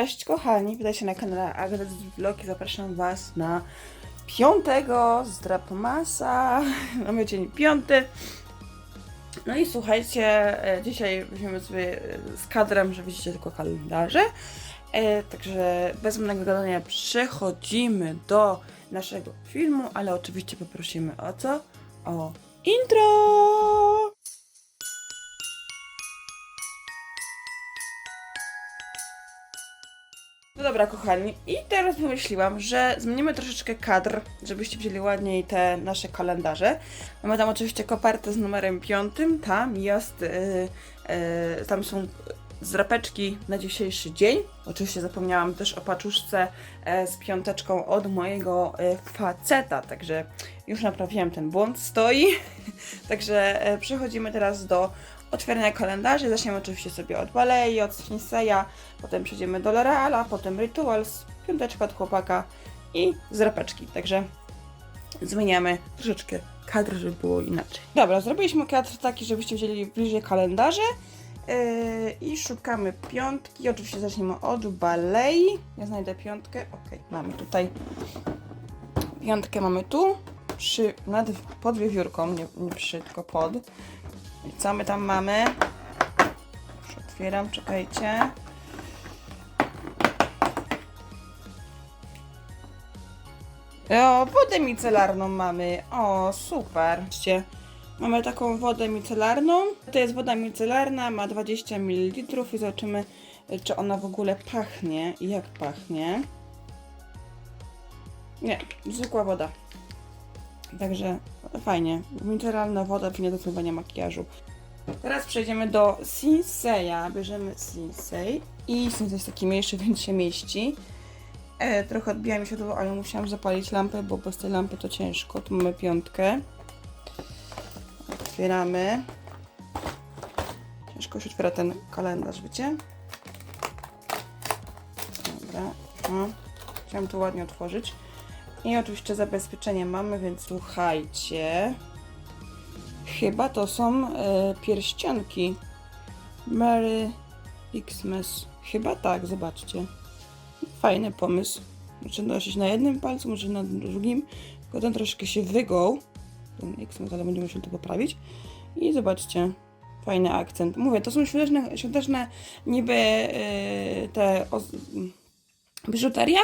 Cześć kochani, witajcie na kanale Agnes Vlog i zapraszam Was na piątego z Drapomasa. Mamy dzień piąty. No i słuchajcie, e, dzisiaj weźmiemy sobie e, z kadrem, że widzicie tylko kalendarze. E, Także bez zbędnego gadania przechodzimy do naszego filmu, ale oczywiście poprosimy o co? O intro! Dobra, kochani, i teraz wymyśliłam, że zmienimy troszeczkę kadr, żebyście wzięli ładniej te nasze kalendarze. Mamy tam oczywiście kopertę z numerem piątym, tam jest, yy, yy, tam są zrapeczki na dzisiejszy dzień. Oczywiście zapomniałam też o paczuszce e, z piąteczką od mojego e, faceta, także już naprawiłem ten błąd, stoi. także e, przechodzimy teraz do otwierania kalendarzy. Zaczniemy oczywiście sobie od Balei, od Sfinseya, potem przejdziemy do L'Oreala, potem Rituals, piąteczka od chłopaka i zrapeczki. Także zmieniamy troszeczkę kadr, żeby było inaczej. Dobra, zrobiliśmy kadr taki, żebyście wzięli bliżej kalendarze. Yy, I szukamy piątki. Oczywiście zaczniemy od Balei. Ja znajdę piątkę. Ok, mamy tutaj. Piątkę mamy tu. Przy, nad, pod wiewiórką, nie, nie przy, tylko pod. I co my tam mamy? Już otwieram, czekajcie. O, wodę micelarną mamy. O, super. Zobaczcie, Mamy taką wodę micelarną. To jest woda micelarna, ma 20 ml i zobaczymy, czy ona w ogóle pachnie i jak pachnie. Nie, zwykła woda. Także fajnie. Mineralna woda nie do zmywania makijażu. Teraz przejdziemy do Sinseya. Bierzemy Sinsei. I Sinsei jest taki mniejszy, więc się mieści. E, trochę odbija mi to, ale musiałam zapalić lampę, bo bez tej lampy to ciężko. Tu mamy piątkę. Otwieramy. Ciężko się otwiera ten kalendarz, wiecie? Dobra. O. Chciałam to ładnie otworzyć. I oczywiście zabezpieczenie mamy, więc słuchajcie. Chyba to są e, pierścionki. Merry Xmas. Chyba tak, zobaczcie. Fajny pomysł. Może nosić na jednym palcu, może na drugim. Tylko ten troszkę się wygoł. Ten Xmas, ale będziemy musieli to poprawić. I zobaczcie. Fajny akcent. Mówię, to są świąteczne, świąteczne niby e, te biżuteria,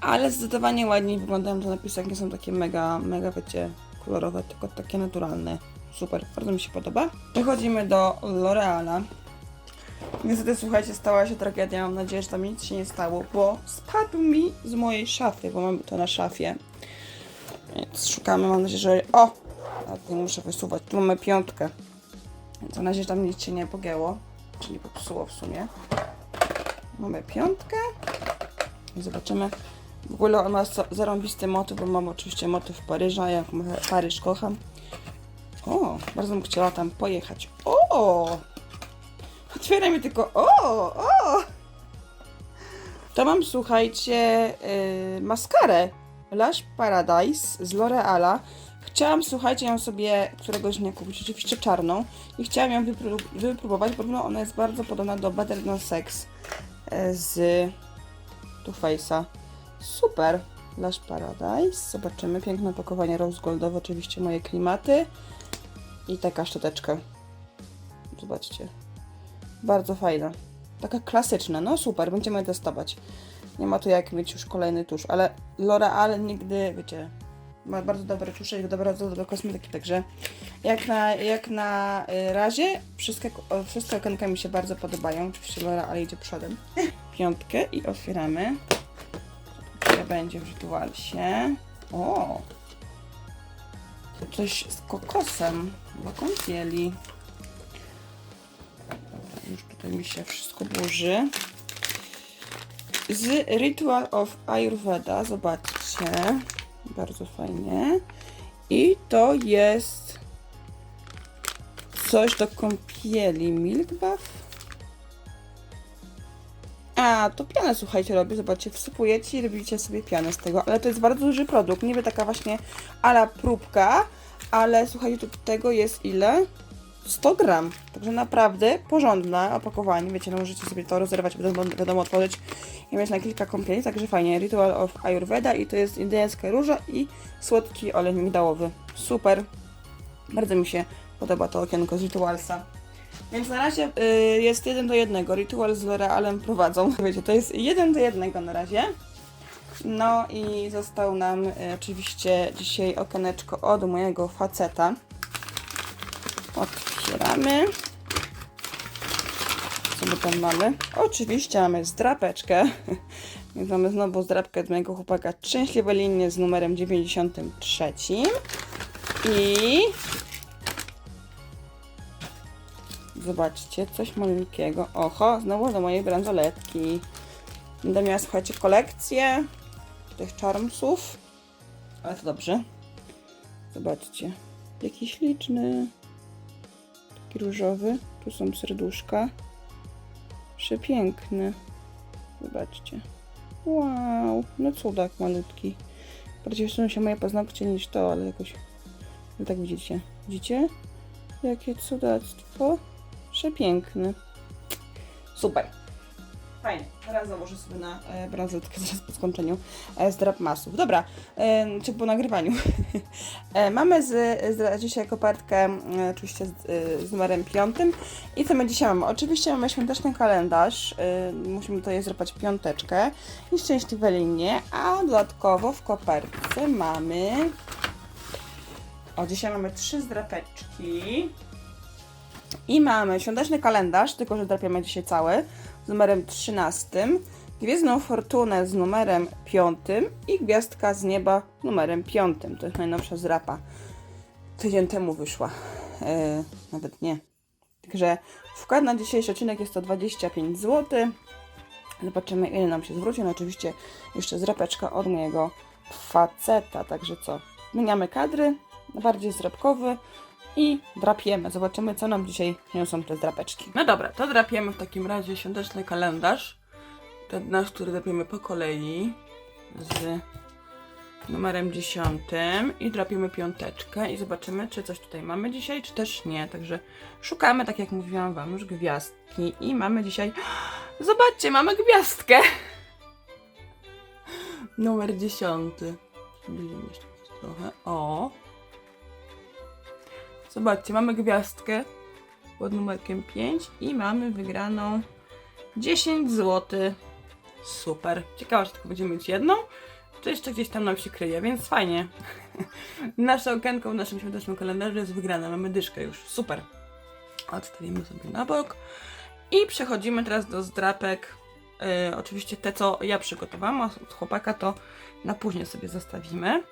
ale zdecydowanie ładniej wyglądają te napisy, jak nie są takie mega, mega, wiecie, kolorowe, tylko takie naturalne. Super, bardzo mi się podoba. Przechodzimy do L'Oreala. Niestety, słuchajcie, stała się tragedia. Mam nadzieję, że tam nic się nie stało, bo spadł mi z mojej szafy, bo mam to na szafie. Więc szukamy, mam nadzieję, że... O! A nie muszę wysuwać. Tu mamy piątkę. Więc mam nadzieję, że tam nic się nie pogięło. Czy nie popsuło w sumie. Mamy piątkę. Zobaczymy. W ogóle on ma za- zarąbisty motyw, bo mam oczywiście motyw Paryża. Ja Paryż kocham. O, bardzo bym chciała tam pojechać. O! Otwieram mi tylko. O! O! To mam, słuchajcie, yy, maskarę Lash Paradise z L'Oreala. Chciałam, słuchajcie, ją sobie któregoś dnia kupić, oczywiście czarną. I chciałam ją wypró- wypróbować, bo ona jest bardzo podobna do Better Than Sex e, z Too Faced'a. Super. Lash Paradise. Zobaczymy. Piękne opakowanie rose goldowe, oczywiście moje klimaty. I taka szczoteczka. Zobaczcie. Bardzo fajna. Taka klasyczna. No super, będziemy testować. Nie ma tu jak mieć już kolejny tusz, ale L'Oreal nigdy, wiecie, ma bardzo dobre tusze i bardzo dobre kosmetyki, także jak na, jak na y, razie wszystkie, wszystkie okienka mi się bardzo podobają. Oczywiście L'Oreal idzie przodem. Piątkę i otwieramy. Tutaj będzie w rytualsie. O! Coś z kokosem do kąpieli. Dobra, już tutaj mi się wszystko burzy. Z Ritual of Ayurveda, zobaczcie. Bardzo fajnie. I to jest coś do kąpieli. Milk bath? A, to pianę, słuchajcie, robię. Zobaczcie, wsypujecie i robicie sobie pianę z tego. Ale to jest bardzo duży produkt. Niby taka właśnie ala próbka, ale słuchajcie, tu tego jest ile? 100 gram. Także naprawdę porządne opakowanie. Wiecie, no możecie sobie to rozerwać, wiadomo, wiadomo otworzyć i mieć na kilka kąpieli, także fajnie. Ritual of Ayurveda i to jest indyjska róża i słodki olej migdałowy. Super. Bardzo mi się podoba to okienko z Ritualsa. Więc na razie y, jest jeden do jednego. Ritual z L'Orealem prowadzą. Wiecie, to jest jeden do jednego na razie. No i został nam y, oczywiście dzisiaj okieneczko od mojego faceta. Otwieramy. Co my tam mamy? Oczywiście mamy zdrapeczkę. Więc mamy znowu zdrapkę od mojego chłopaka Szczęśliwe linie z numerem 93. I zobaczcie, coś malutkiego. Oho, znowu do mojej bransoletki. Będę miała, słuchajcie, kolekcję tych charmsów. Ale to dobrze. Zobaczcie. Jaki śliczny. Taki różowy. Tu są serduszka. Przepiękny. Zobaczcie. Wow. No cudak malutki. Bardziej jeszcze się moje paznokcie niż to, ale jakoś... No tak widzicie. Widzicie? Jakie cudactwo. Przepiękny. Super. Fajnie. Teraz założę sobie na e, bransoletkę zaraz po skończeniu e, z drap masów. Dobra, e, czy po nagrywaniu. e, mamy z, z dzisiaj kopertkę e, oczywiście z, e, z numerem piątym. I co my dzisiaj mamy? Oczywiście mamy świąteczny kalendarz. E, musimy tutaj zdrapać piąteczkę i szczęśliwe linie. A dodatkowo w kopertce mamy... O, dzisiaj mamy trzy zdrapeczki. I mamy świąteczny kalendarz, tylko że drapiemy dzisiaj cały, z numerem 13, Gwiezdną Fortunę z numerem 5 i Gwiazdka z Nieba z numerem 5. To jest najnowsza zrapa. Tydzień temu wyszła. E, nawet nie. Także wkład na dzisiejszy odcinek jest to 25 zł. Zobaczymy ile nam się zwróci. No oczywiście jeszcze zrapeczka od mojego faceta. Także co? Zmieniamy kadry bardziej zrapkowy i drapiemy. Zobaczymy, co nam dzisiaj niosą te drapeczki. No dobra, to drapiemy w takim razie świąteczny kalendarz. Ten nasz, który drapiemy po kolei z numerem 10 i drapiemy piąteczkę i zobaczymy, czy coś tutaj mamy dzisiaj, czy też nie. Także szukamy, tak jak mówiłam wam, już gwiazdki i mamy dzisiaj... Zobaczcie, mamy gwiazdkę! Numer 10. Będziemy jeszcze trochę. O! Zobaczcie, mamy gwiazdkę pod numerkiem 5 i mamy wygraną 10 zł. Super. Ciekawe, czy tylko będziemy mieć jedną, czy jeszcze gdzieś tam nam się kryje, więc fajnie. Nasze okienko w naszym świątecznym kalendarzu jest wygrane. Mamy dyszkę już. Super. Odstawimy sobie na bok. I przechodzimy teraz do zdrapek. Yy, oczywiście te, co ja przygotowałam, a od chłopaka to na później sobie zostawimy.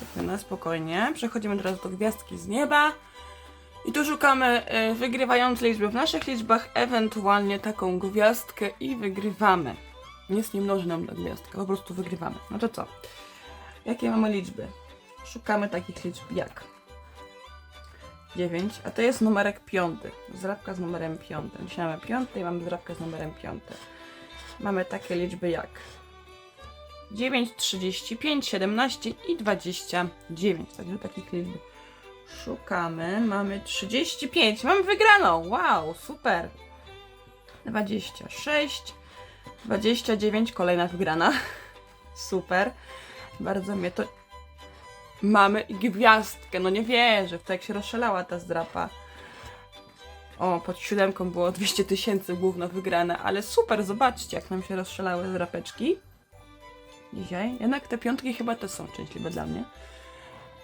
Tak na spokojnie. Przechodzimy teraz do gwiazdki z nieba. I tu szukamy y, wygrywającej liczby w naszych liczbach, ewentualnie taką gwiazdkę i wygrywamy. Nic nie mnoży nam ta gwiazdka, po prostu wygrywamy. No to co? Jakie mamy liczby? Szukamy takich liczb jak 9, a to jest numerek 5. Zrabka z numerem 5. Dzisiaj mamy 5 i mamy zrabkę z numerem 5. Mamy takie liczby jak 9, 35, 17 i 29. Także takich liczb szukamy. Mamy 35. Mamy wygraną. Wow, super. 26, 29, kolejna wygrana. Super. Bardzo mnie to. Mamy gwiazdkę. No nie wierzę w to, jak się rozszalała ta zdrapa. O, pod siódemką było 200 tysięcy główno wygrane, ale super, zobaczcie, jak nam się rozszalały zdrapeczki dzisiaj. Jednak te piątki chyba też są szczęśliwe dla mnie.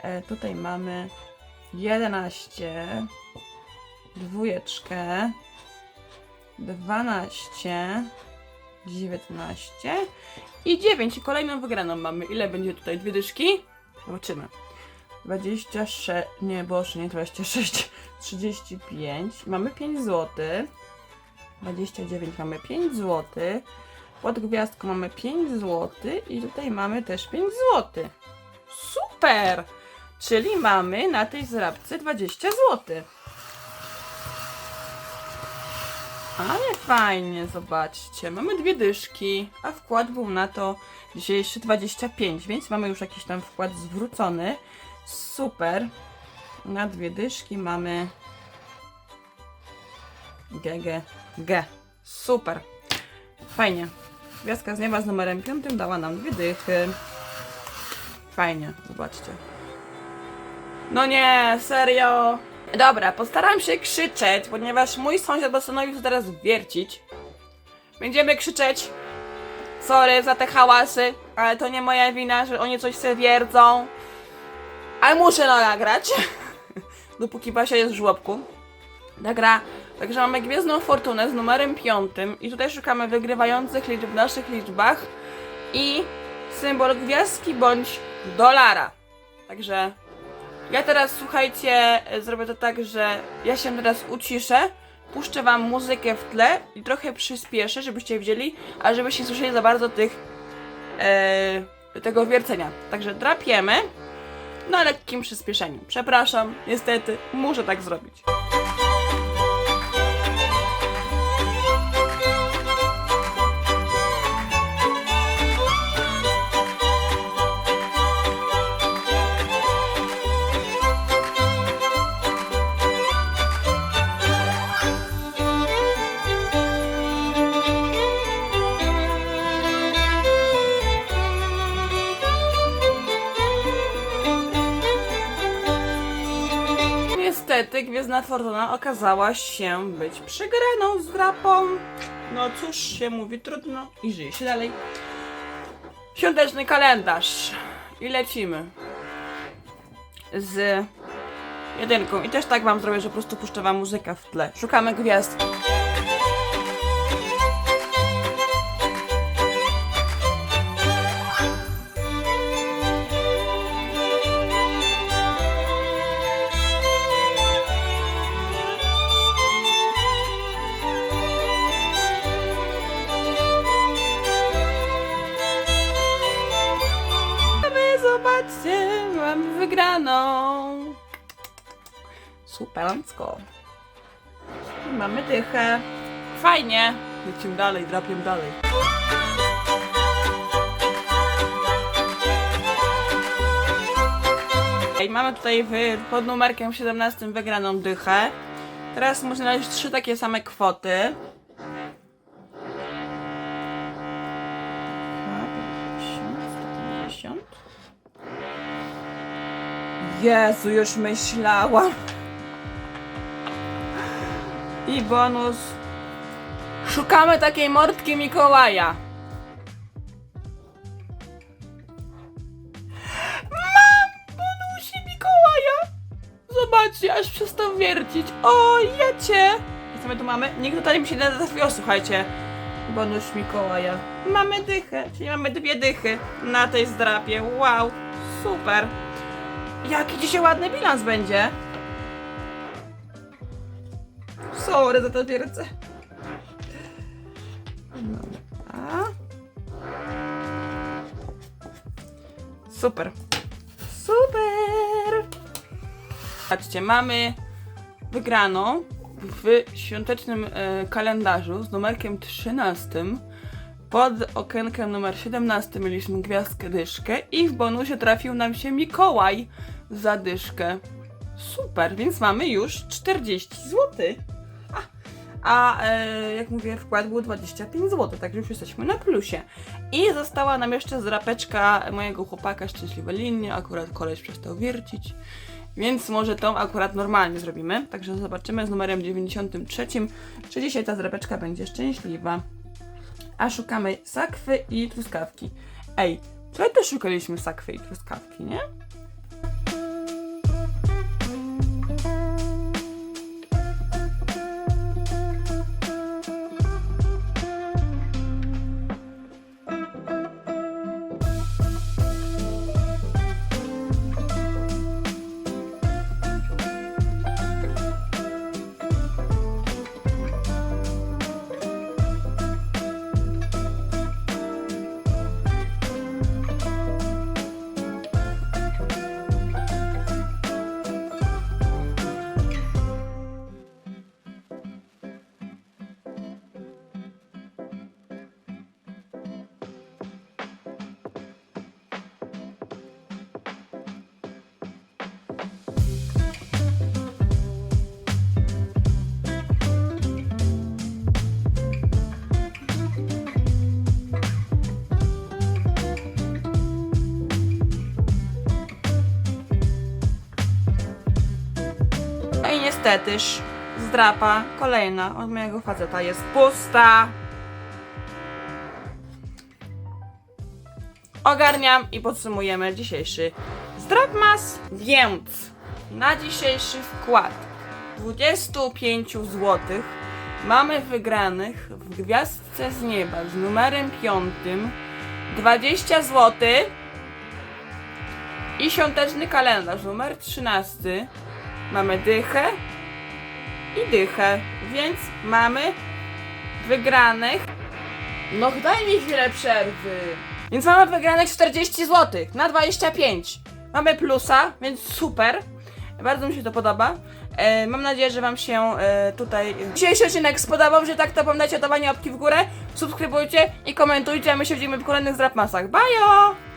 E, tutaj mamy 11, dwójeczkę, 12, 19 i 9. I kolejną wygraną mamy. Ile będzie tutaj? Dwie dyszki? Zobaczymy. 26, nie, boże, nie 26, 35. Mamy 5 zł. 29 mamy 5 zł. Pod gwiazdką mamy 5 zł i tutaj mamy też 5 zł. Super! Czyli mamy na tej zrabce 20 zł. Ale fajnie, zobaczcie. Mamy dwie dyszki, a wkład był na to dzisiejszy 25, więc mamy już jakiś tam wkład zwrócony. Super. Na dwie dyszki mamy G, G, G. Super. Fajnie. Gwiazdka z nieba z numerem piątym dała nam dwie dychy. Fajnie, zobaczcie. No nie, serio. Dobra, postaram się krzyczeć, ponieważ mój sąsiad postanowił się teraz wiercić. Będziemy krzyczeć. Sorry za te hałasy, ale to nie moja wina, że oni coś sobie wierdzą. Ale muszę no nagrać. Dopóki Basia jest w żłobku. Nagra. Także mamy Gwiezdną Fortunę z numerem piątym i tutaj szukamy wygrywających liczb w naszych liczbach i symbol gwiazdki bądź dolara. Także ja teraz, słuchajcie, zrobię to tak, że ja się teraz uciszę, puszczę wam muzykę w tle i trochę przyspieszę, żebyście widzieli, a żebyście słyszeli za bardzo tych e, tego wiercenia. Także drapiemy na lekkim przyspieszeniu. Przepraszam, niestety, muszę tak zrobić. Gwiezdna Fortuna okazała się być przegraną z drapą. No cóż się mówi, trudno i żyje się dalej. Świąteczny kalendarz. I lecimy. Z jedynką. I też tak wam zrobię, że po prostu puszczę wam muzykę w tle. Szukamy gwiazd. Zobaczcie, mamy wygraną. Superancko. I Mamy dychę. Fajnie. Lecimy dalej, drapiem dalej. I mamy tutaj w, pod numerkiem 17 wygraną dychę. Teraz muszę znaleźć trzy takie same kwoty. Jezu, już myślałam. I bonus. Szukamy takiej mordki Mikołaja. Mam bonusie Mikołaja. Zobaczcie, aż przestał wiercić. O, jecie. I co my tu mamy? Nikt tutaj mi się nie trafiło, słuchajcie. Bonus Mikołaja. Mamy dychę, czyli mamy dwie dychy na tej zdrapie. Wow, super. Jaki dzisiaj ładny bilans będzie. Sorry za wiercę. Dobra. Super. Super. Patrzcie, mamy wygraną w świątecznym e, kalendarzu z numerkiem 13. Pod okienkiem numer 17 mieliśmy gwiazdkę dyszkę i w bonusie trafił nam się Mikołaj za dyszkę. Super, więc mamy już 40 zł. A, e, jak mówię, wkład był 25 zł, także już jesteśmy na plusie. I została nam jeszcze zrapeczka mojego chłopaka Szczęśliwe Linie, akurat koleś przestał wiercić. Więc może tą akurat normalnie zrobimy. Także zobaczymy z numerem 93, czy dzisiaj ta zrapeczka będzie szczęśliwa. A szukamy sakwy i truskawki. Ej, wczoraj też szukaliśmy sakwy i truskawki, nie? Niestetyż zdrapa kolejna od mojego faceta jest pusta. Ogarniam i podsumujemy dzisiejszy zdrapmas. Więc na dzisiejszy wkład 25 zł mamy wygranych w gwiazdce z nieba z numerem 5 20 zł i świąteczny kalendarz numer 13 mamy dychę i dychę, więc mamy wygranych. No daj mi chwilę przerwy. Więc mamy wygranych 40 zł na 25. Mamy plusa, więc super. Bardzo mi się to podoba. E, mam nadzieję, że Wam się e, tutaj dzisiejszy odcinek spodobał, że tak to pamiętajcie o dawanie łapki w górę, subskrybujcie i komentujcie, a my się widzimy w kolejnych zdrapmasach. Bajo!